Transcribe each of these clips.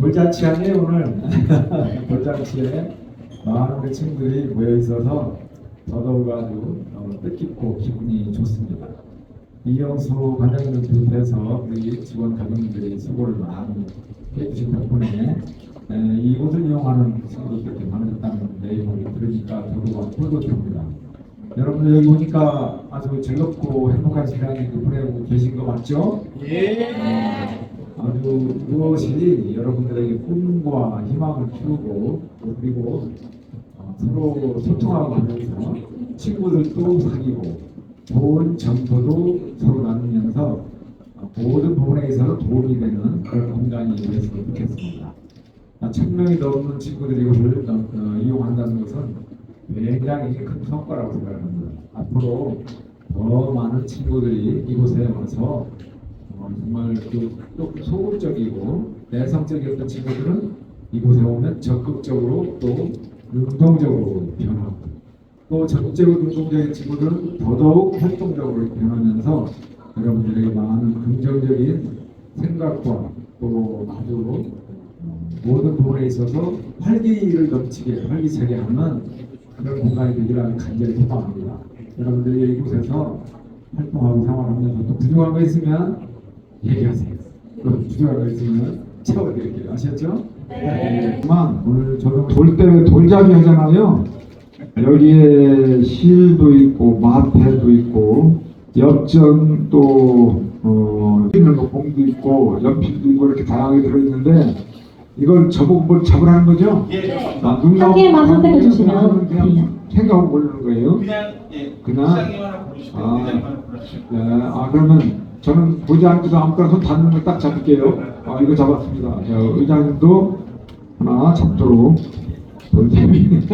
돌잔치 아니에요 오늘 돌잔치에 많은 친구들이 모여 있어서 더더욱 아주 어, 뜻깊고 기분이 좋습니다. 이영수 관장님을 비롯해서 우리 직원 가족들이 수고를 많이 해주신 덕분에 에, 이곳을 이용하는 친구들이 그렇게 많아졌다는 내용을 들으니까 더더욱 뿌듯합니다. 여러분들 여기 오니까 아주 즐겁고 행복한 시간을 보내고 계신 거 맞죠? 아 주 무엇이 여러분들에게 꿈과 희망을 키우고 그리고 어, 서로 소통하고 하면서 친구들도 사귀고 좋은 정보도 서로 나누면서 어, 모든 부분에 있어서 도움이 되는 그런 공간이 되었으면 좋겠습니다. 아, 천 명이 넘는 친구들이 이것을 어, 어, 이용한다는 것은 굉장히 큰 성과라고 생각합니다. 앞으로 더 많은 친구들이 이곳에 와서 어, 정말 그, 또 소극적이고 내성적이었던 친구들은 이곳에 오면 적극적으로 또 능동적으로 변하고 또 적극적으로 능동적인 친구들은 더더욱 활동적으로 변하면서 여러분들에게 많은 긍정적인 생각과 또 아주 어, 모든 부분에 있어서 활기를 넘치게 활기차게 하는 그런 공간이 되기를 간절히 소망합니다. 여러분들이 이곳에서 활동하고 생활하면서 또 부족한 거 있으면 얘기하세요. 또 부족한 거 있으면 채워드릴게요. 아셨죠? 네. 만 오늘 저는 돌때 돌잡이 하잖아요. 여기에 실도 있고 마패도 있고 엽전 또 어, 있는 거 봉도 있고 연필도 있고 이렇게 다양하게 들어있는데 이걸 저보고 뭘 잡으라는 거죠? 예, 아, 눈한 개만 선택해 주시면 그냥. 생각하고 고르는 거예요? 그냥 예, 그냥? 시장님 하나 고르시고 아. 네, 아 그러면 저는 보지 않고도 아무거나 손 닿는 걸 딱 잡을게요. 아 이거 잡았습니다. 자, 의장님도 하나 잡도록 돌잡이.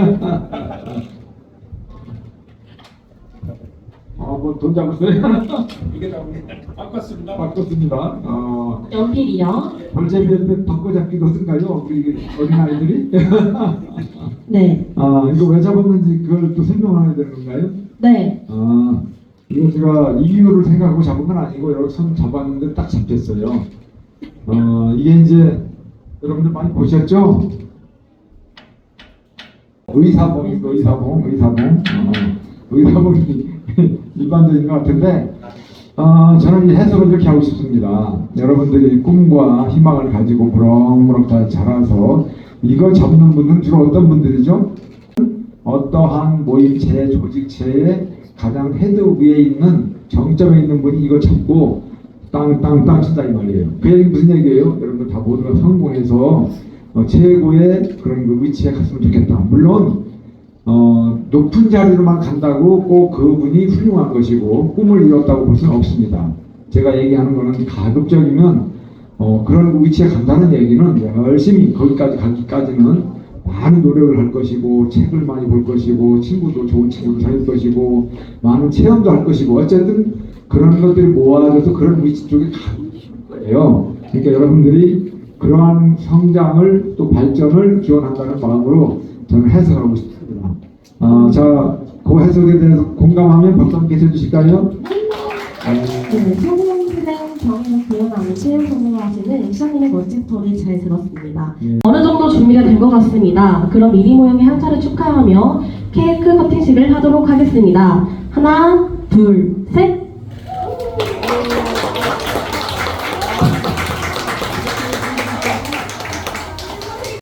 아뭐돈 잡았어요? 이게 다 우리 바꿨습니다. 바꿨습니다. 어, 연필이요. 돌잡이한테 바꿔잡기도 하던가요? 우리 어린 아이들이? 네. 아 이거 왜 잡았는지 그걸 또 설명해야 되는 건가요? 네. 아, 이거 제가 이유를 생각하고 잡은 건 아니고 이렇게 손 잡았는데 딱 잡혔어요. 어, 이게 이제 여러분들 많이 보셨죠? 의사봉이 의사봉, 의사봉, 어, 의사봉이 일반적인 것 같은데 어, 저는 이 해석을 이렇게 하고 싶습니다. 여러분들이 꿈과 희망을 가지고 무럭무럭 다 자라서 이거 잡는 분들은 주로 어떤 분들이죠? 어떠한 모임체, 조직체의 가장 헤드 위에 있는 정점에 있는 분이 이거 잡고 땅땅땅 친다 이 말이에요. 그 얘기 무슨 얘기예요? 여러분들 다 모두가 성공해서 어, 최고의 그런 그 위치에 갔으면 좋겠다. 물론 어, 높은 자리로만 간다고 꼭 그분이 훌륭한 것이고 꿈을 이뤘다고 볼 수는 없습니다. 제가 얘기하는 거는 가급적이면 어, 그런 위치에 간다는 얘기는 열심히 거기까지 가기까지는 많은 노력을 할 것이고 책을 많이 볼 것이고 친구도 좋은 친구도 사귈 것이고 많은 체험도 할 것이고 어쨌든 그런 것들이 모아져서 그런 위치 쪽에 가는 거예요. 그러니까 여러분들이 그러한 성장을 또 발전을 기원한다는 마음으로 저는 해석하고 싶습니다. 아, 자, 그 해석에 대해서 공감하면 박수 한번 해주실까요? 네. 성공생 정의를 구현하는 체육 선생을 하시는 시장님의 멋진 스토리 잘 들었습니다. 예. 준비가 된 것 같습니다. 그럼 미리 모형의 한 차례 축하하며 케이크 커팅식을 하도록 하겠습니다. 하나, 둘, 셋.